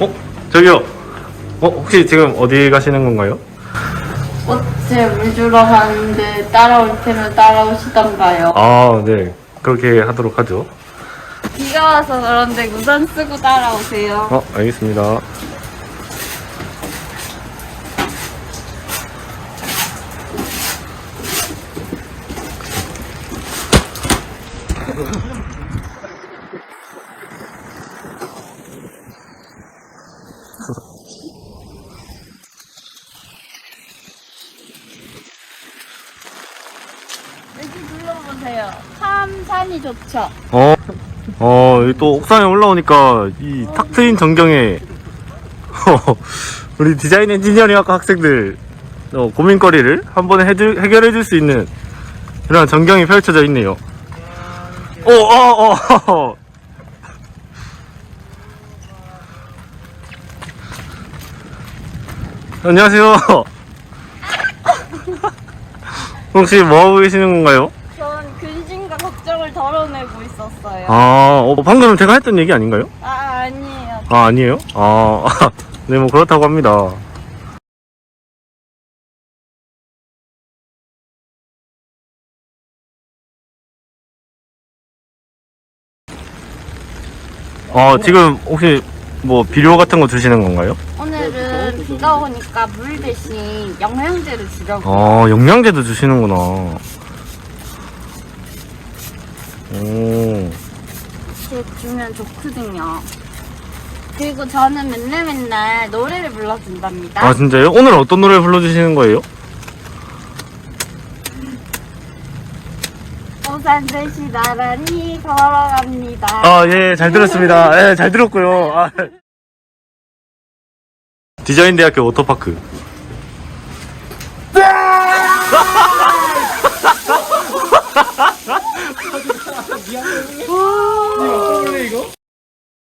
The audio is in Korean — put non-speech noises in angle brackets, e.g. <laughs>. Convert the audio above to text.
어? 저기요. 어, 혹시 지금 어디 가시는 건가요? 어째 물 주러 가는데 따라올 테면 따라오시던가요? 아, 네. 그렇게 하도록 하죠. 비가 와서 그런데 우산 쓰고 따라오세요. 어, 알겠습니다. 여기 둘러보세요. 참 산이 좋죠. 어, 어, 여기 또 옥상에 올라오니까 이 탁 트인 전경에 <laughs> 우리 디자인 엔지니어링 학과 학생들 어, 고민거리를 한 번에 해줄, 해결해 줄 수 있는 이런 전경이 펼쳐져 있네요. 오, 어, 어, 어. <laughs> 안녕하세요. 혹시 뭐 하고 계시는 건가요? 전 근심과 걱정을 덜어내고 있었어요. 아, 어, 방금 제가 했던 얘기 아닌가요? 아, 아니에요. 아, 아니에요? 아, <laughs> 네, 뭐 그렇다고 합니다. 어, 지금 혹시 뭐 비료 같은 거 주시는 건가요? 오늘은 비가 오니까 물 대신 영양제를 주려고. 아, 영양제도 주시는구나. 오, 이렇게 주면 좋거든요. 그리고 저는 맨날 맨날 노래를 불러준답니다. 아, 진짜요? 오늘 어떤 노래 불러주시는 거예요? 우산 셋이 나란히 걸어갑니다. 아, 예, 잘 들었습니다. 예, 잘 들었고요. 아. 디자인대학교 워터파크. <laughs>